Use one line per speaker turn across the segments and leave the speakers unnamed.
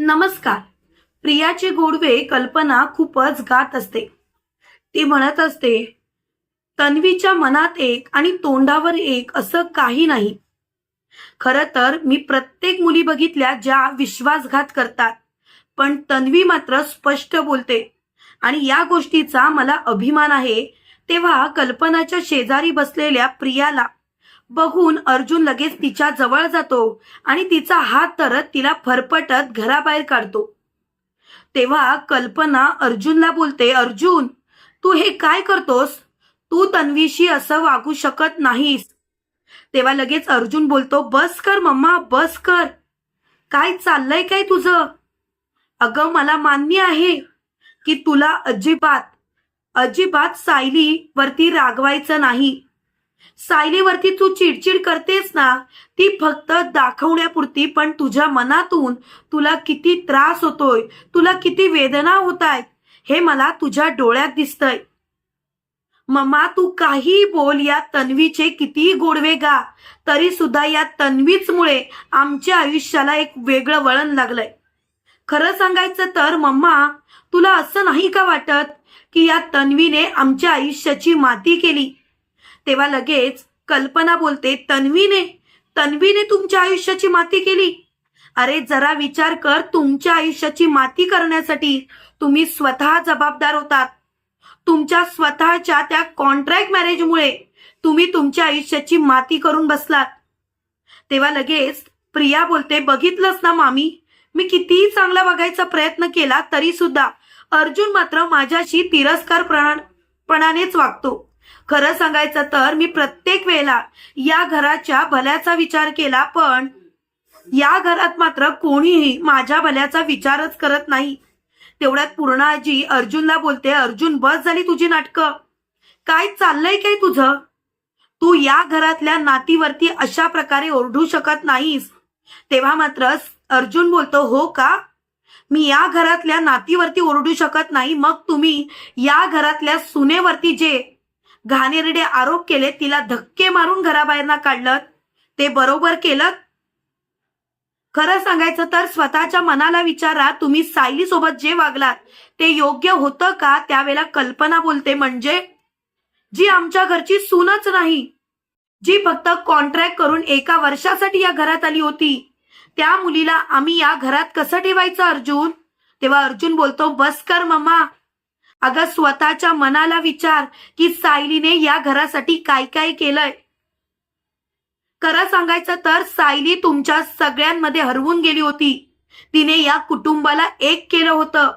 नमस्कार. प्रियाचे गोडवे कल्पना खूपच गात असते. ती म्हणत असते तन्वीच्या मनात एक आणि तोंडावर एक असं काही नाही. खरं तर मी प्रत्येक मुली बघितल्या ज्या विश्वासघात करतात. पण तन्वी मात्र स्पष्ट बोलते आणि या गोष्टीचा मला अभिमान आहे तेव्हा कल्पनाच्या शेजारी बसलेल्या प्रियाला बघून अर्जुन लगेच तिच्या जवळ जातो आणि तिचा हात तरत तिला फरफटत घराबाहेर काढतो. तेव्हा कल्पना अर्जुनला बोलते अर्जुन तू हे काय करतोस? तू तन्वीशी असं वागू शकत नाहीस. तेव्हा लगेच अर्जुन बोलतो बस कर मम्मा बस कर. काय चाललंय काय तुझं? अगं मला मान्य आहे की तुला अजिबात अजिबात सायली वरती रागवायचं नाही. सायलीवरती तू चिडचिड करतेस ना ती फक्त दाखवण्यापुरती पण तुझ्या मनातून तुला किती त्रास होतोय तुला किती वेदना होत आहेत हे मला तुझ्या डोळ्यात दिसतंय. मम्मा तू काही बोल या तन्वीचे कितीही गोडवे गा तरी सुद्धा या तन्वीच मुळे आमच्या आयुष्याला एक वेगळं वळण लागलंय. खरं सांगायचं तर मम्मा तुला असं नाही का वाटत की या तन्वीने आमच्या आयुष्याची माती केली तेव्हा लगेच कल्पना बोलते तन्वीने तन्वीने तुमच्या आयुष्याची माती केली. अरे जरा विचार कर तुमच्या आयुष्याची माती करण्यासाठी तुम्ही स्वतः जबाबदार होतात. तुमच्या स्वतःच्या त्या कॉन्ट्रॅक्ट मॅरेजमुळे तुम्ही तुमच्या आयुष्याची माती करून बसलात. तेव्हा लगेच प्रिया बोलते बघितलंच ना मामी मी कितीही चांगला बघायचा प्रयत्न केला तरी सुद्धा अर्जुन मात्र माझ्याशी तिरस्कार पणानेच वागतो. खरं सांगायचं तर मी प्रत्येक वेळेला या घराच्या भल्याचा विचार केला पण या घरात मात्र कोणीही माझ्या भल्याचा विचारच करत नाही. तेवढ्यात पूर्णाजी अर्जुनला बोलते अर्जुन बस झाली तुझी नाटकं. काय चाललंय काय तुझं? तू या घरातल्या नातीवरती अशा प्रकारे ओरडू शकत नाहीस. तेव्हा मात्र अर्जुन बोलतो हो का? मी या घरातल्या नातीवरती ओरडू शकत नाही. मग तुम्ही या घरातल्या सुनेवरती जे घाणेरडे आरोप केले तिला धक्के मारून घराबाहेरना काढलं. ते बरोबर केलं? खरं सांगायचं तर स्वतःच्या मनाला विचारा तुम्ही सायली सोबत जे वागलात ते योग्य होतं का? त्यावेळेला कल्पना बोलते म्हणजे? जी आमच्या घरची सूनच नाही जी फक्त कॉन्ट्रॅक्ट करून एका वर्षासाठी या घरात आली होती. त्या मुलीला आम्ही या घरात कसं ठेवायचं अर्जुन? तेव्हा अर्जुन बोलतो बस कर मम्मा. अगं स्वतःच्या मनाला विचार की सायलीने या घरासाठी काय काय केलंय. खरं सांगायचं तर सायली तुमच्या सगळ्यांमध्ये हरवून गेली होती. तिने या कुटुंबाला एक केलं होतं.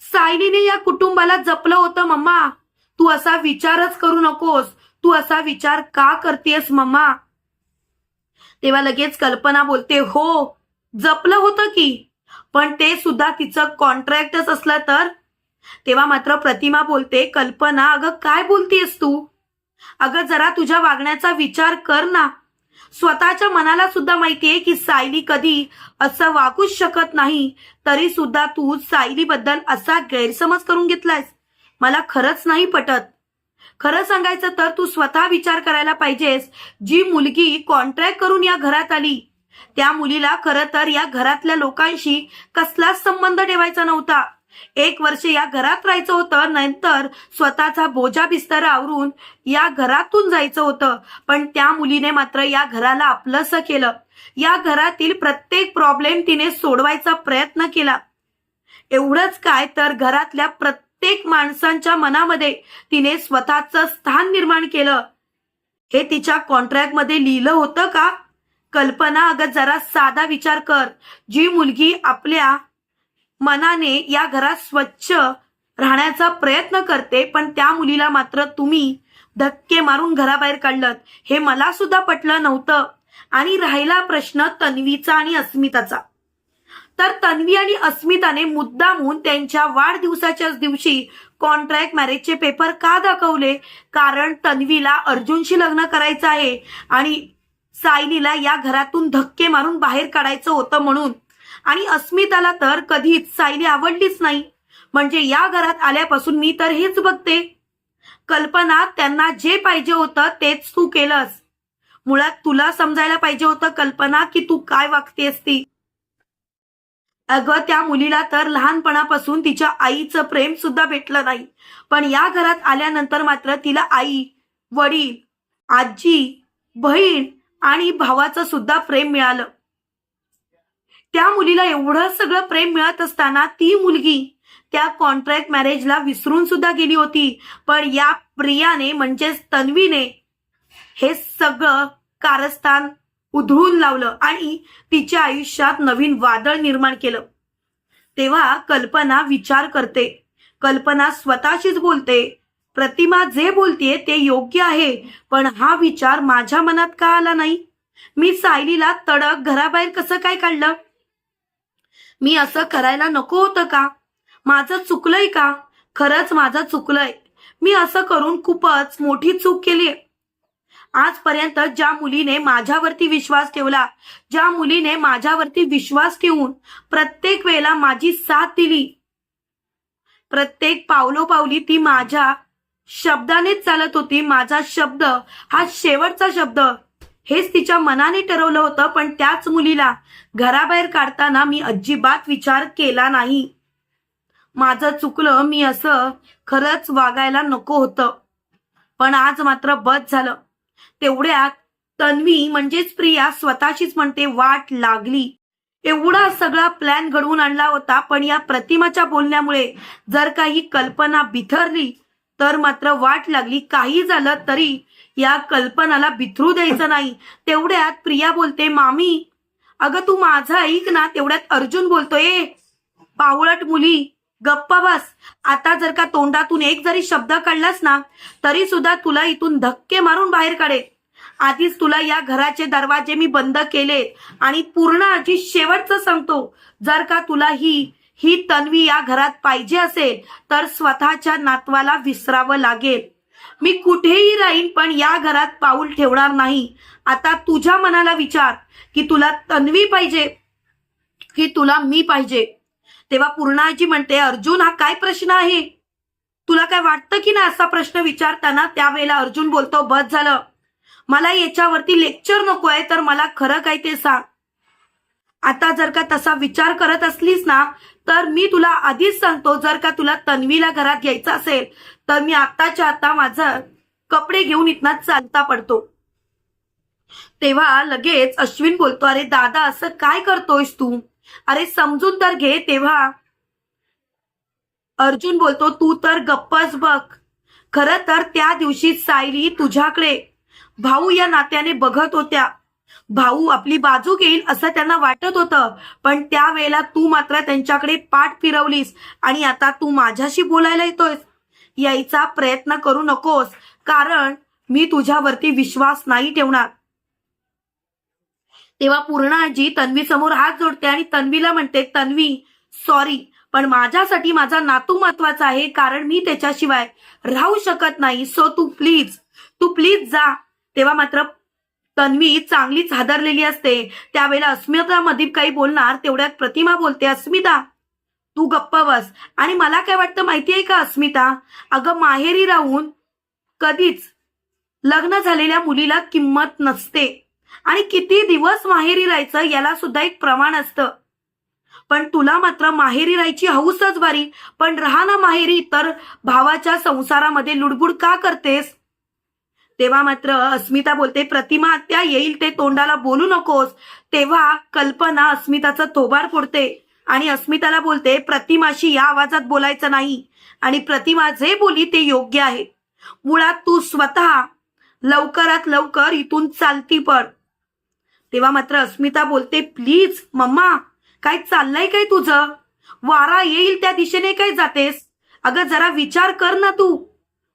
सायलीने या कुटुंबाला जपलं होतं मम्मा. तू असा विचारच करू नकोस. तू असा विचार का करतेस मम्मा? तेव्हा लगेच कल्पना बोलते हो जपलं होतं की. पण ते सुद्धा तिचं कॉन्ट्रॅक्टच असलं तर तेव्हा मात्र प्रतिमा बोलते कल्पना अगं काय बोलतीयस तू? अगं जरा तुझ्या वागण्याचा विचार कर ना. स्वतःच्या मनाला सुद्धा माहितीये की सायली कधी असं वागूच शकत नाही तरी सुद्धा तू सायलीबद्दल असा गैरसमज करून घेतलायस. मला खरंच नाही पटत. खरं सांगायचं तर तू स्वतः विचार करायला पाहिजेस. जी मुलगी कॉन्ट्रॅक्ट करून या घरात आली त्या मुलीला खरं तर या घरातल्या लोकांशी कसलाच संबंध ठेवायचा नव्हता. एक वर्ष या घरात राहायचं होतं नंतर स्वतःचा बोजा बिस्तर आवरून या घरातून जायचं होतं. पण त्या मुलीने मात्र या घराला आपलंसं केलं. या घरातील प्रत्येक प्रॉब्लेम तिने सोडवायचा प्रयत्न केला. एवढंच काय तर घरातल्या प्रत्येक माणसांच्या मनामध्ये तिने स्वतःचं स्थान निर्माण केलं. हे तिच्या कॉन्ट्रॅक्टमध्ये लिहिलं होतं का? कल्पना अगं जरा साधा विचार कर. जी मुलगी आपल्या मनाने या घरात स्वच्छ राहण्याचा प्रयत्न करते पण त्या मुलीला मात्र तुम्ही धक्के मारून घराबाहेर काढलं हे मला सुद्धा पटलं नव्हतं. आणि राहिला प्रश्न तन्वीचा आणि अस्मिताचा. तर तन्वी आणि अस्मिताने मुद्दामून त्यांच्या वाढदिवसाच्याच दिवशी कॉन्ट्रॅक्ट मॅरेजचे पेपर का दाखवले? कारण तन्वीला अर्जुनशी लग्न करायचं आहे आणि सायलीला या घरातून धक्के मारून बाहेर काढायचं होतं म्हणून. आणि अस्मिताला तर कधीच सायली आवडलीच नाही. म्हणजे या घरात आल्यापासून मी तर हेच बघते. कल्पना त्यांना जे पाहिजे होतं तेच तू केलंस. मुळात तुला समजायला पाहिजे होतं कल्पना की तू काय वागतेस ती अगं त्या मुलीला तर लहानपणापासून तिच्या आईचं प्रेम सुद्धा भेटलं नाही. पण या घरात आल्यानंतर मात्र तिला आई वडील आजी बहीण आणि भावाचं सुद्धा प्रेम मिळालं. त्या मुलीला एवढं सगळं प्रेम मिळत असताना ती मुलगी त्या कॉन्ट्रॅक्ट मॅरेजला विसरून सुद्धा गेली होती. पण या प्रियाने म्हणजेच तन्वीने हे सगळं कारस्थान उधळून लावलं आणि तिच्या आयुष्यात नवीन वादळ निर्माण केलं. तेव्हा कल्पना विचार करते. कल्पना स्वतःशीच बोलते. प्रतिमा जे बोलतेय ते योग्य आहे पण हा विचार माझ्या मनात का आला नाही? मी सायलीला तडक घराबाहेर कसं काय काढलं? मी असं करायला नको होतं का? माझं चुकलंय का? खरंच माझं चुकलंय. मी असं करून खूपच मोठी चूक केली. आजपर्यंत ज्या मुलीने माझ्यावरती विश्वास ठेवला ज्या मुलीने माझ्यावरती विश्वास ठेवून प्रत्येक वेळेला माझी साथ दिली. प्रत्येक पावलोपावली ती माझ्या शब्दानेच चालत होती. माझा शब्द हा शेवटचा शब्द. हेच तिच्या मनाने ठरवलं होतं पण त्याच मुलीला घराबाहेर काढताना मी अजिबात विचार केला नाही. माझं चुकलं मी असं खरंच वागायला नको होतं. पण आज मात्र बस झालं. तेवढ्यात तन्वी म्हणजेच प्रिया स्वतःशीच म्हणते वाट लागली. एवढा सगळा प्लॅन घडवून आणला होता पण या प्रतिमाच्या बोलण्यामुळे जर काही कल्पना बिथरली तर मात्र वाट लागली. काही झालं तरी या कल्पनाला बिथरू द्यायचं नाही. तेवढ्यात प्रिया बोलते मामी अगं तू माझं ऐक ना तेवढ्यात अर्जुन बोलतोय. पावळट मुली गप्पा बस. आता जर का तोंडातून एक जरी शब्द काढलास ना तरी सुद्धा तुला इथून धक्के मारून बाहेर काढेल. आधीच तुला या घराचे दरवाजे मी बंद केले आणि पूर्ण आजी शेवटचं सांगतो. जर का तुला ही ही तन्वी या घरात पाहिजे असेल तर स्वतःच्या नातवाला विसरावं लागेल. मी कुठेही राहीन पण या घरात पाऊल ठेवणार नाही. आता तुझ्या मनाला विचार की तुला तन्वी पाहिजे की तुला मी पाहिजे? तेव्हा पूर्णाजी म्हणते अर्जुन हा काय प्रश्न आहे? तुला काय वाटतं की ना असा प्रश्न विचारताना त्यावेळेला अर्जुन बोलतो बस झालं. मला याच्यावरती लेक्चर नको आहे तर मला खरं काय ते सांग. आता जर का तसा विचार करत असलीस ना तर मी तुला आधीच सांगतो जर का तुला तन्वीला घरात घ्यायचं असेल तर मी आताच्या आता माझं कपडे घेऊन इथनं चालता पडतो. तेव्हा लगेच अश्विन बोलतो अरे दादा असं काय करतोयस तू? अरे समजून तर घे. तेव्हा अर्जुन बोलतो तू तर गप्पच बघ. खर तर त्या दिवशी सायली तुझ्याकडे भाऊ या नात्याने बघत होत्या. भाऊ आपली बाजू घेईल असं त्यांना वाटत होतं. पण त्यावेळेला तू मात्र त्यांच्याकडे पाठ फिरवलीस आणि आता तू माझ्याशी बोलायला येतोयस. यायचा प्रयत्न करू नकोस कारण मी तुझ्यावरती विश्वास नाही ठेवणार. तेव्हा पूर्ण आजी तन्वी समोर हात जोडते आणि तन्वीला म्हणते तन्वी सॉरी पण माझ्यासाठी माझा नातू महत्त्वाचा आहे कारण मी त्याच्याशिवाय राहू शकत नाही. सो तू प्लीज तू प्लीज जा. तेव्हा मात्र तन्वी चांगलीच हादरलेली असते. त्यावेळेला अस्मिता मधीप काही बोलणार तेवढ्यात प्रतिमा बोलते अस्मिता तू गप्प बस. आणि मला काय वाटतं माहिती आहे का अस्मिता? अगं माहेरी राहून कधीच लग्न झालेल्या मुलीला किंमत नसते. आणि किती दिवस माहेरी राहायचं याला सुद्धा एक प्रमाण असतं. पण तुला मात्र माहेरी राहायची हौसच बारी पण राहा ना माहेरी तर भावाच्या संसारामध्ये लुडबुड का करतेस? तेव्हा मात्र अस्मिता बोलते प्रतिमा आत्या येईल ते तोंडाला बोलू नकोस. तेव्हा कल्पना अस्मिताचं थोबाड फोडते आणि अस्मिताला बोलते प्रतिमाशी या आवाजात बोलायचं नाही आणि प्रतिमा जे बोली ते योग्य आहे. मुळात तू स्वतः लवकरात लवकर इथून चालती पड. तेव्हा मात्र अस्मिता बोलते प्लीज मम्मा काय चाललंय काय तुझं? वारा येईल त्या दिशेने काय जातेस? अगं जरा विचार कर ना तू.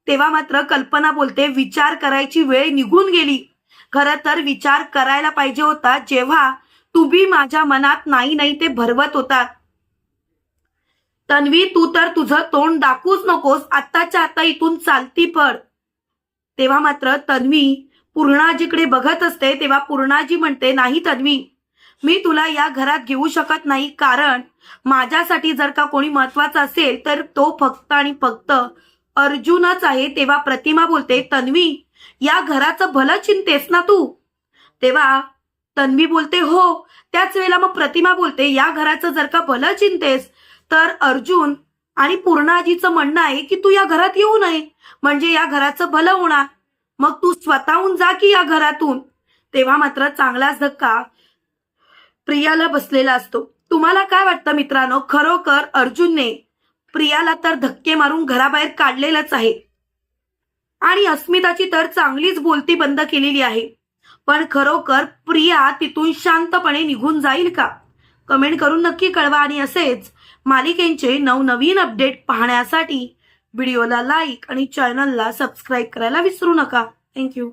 तेव्हा मात्र कल्पना बोलते विचार करायची वेळ निघून गेली. खरं तर विचार करायला पाहिजे होता जेव्हा तुम्ही माझ्या मनात नाही नाही ते भरवत होतात तन्वी तू तर तुझं तोंड दाखवूच नकोस आत्ताच्या आता इथून चालती पड. तेव्हा मात्र तन्वी पूर्णाजीकडे बघत असते तेव्हा पूर्णाजी म्हणते नाही तन्वी मी तुला या घरात घेऊ शकत नाही कारण माझ्यासाठी जर का कोणी महत्त्वाचा असेल तर तो फक्त आणि फक्त अर्जुनच आहे तेव्हा प्रतिमा बोलते तन्वी या घराचं भलं चिंतेस ना तू? तेव्हा तन्वी बोलते हो. त्याच वेळेला मग प्रतिमा बोलते या घराचं जर का भलं चिंतेस तर अर्जुन आणि पूर्णाजीचं म्हणणं आहे की तू या घरात येऊ नये. म्हणजे या घराचं भलं होणार. मग तू स्वतःहून जा की या घरातून. तेव्हा मात्र चांगलाच धक्का प्रियाला बसलेला असतो. तुम्हाला काय वाटतं मित्रांनो? खरोखर अर्जुनने प्रियाला तर धक्के मारून घराबाहेर काढलेलंच आहे. आणि अस्मिताची तर चांगलीच बोलती बंद केलेली आहे. पण खरोखर प्रिया तिथून शांतपणे निघून जाईल का? कमेंट करून नक्की कळवा आणि असेच मालिकेंचे नवनवीन अपडेट पाहण्यासाठी व्हिडिओला लाईक आणि चॅनलला सबस्क्राईब करायला विसरू नका. थँक्यू.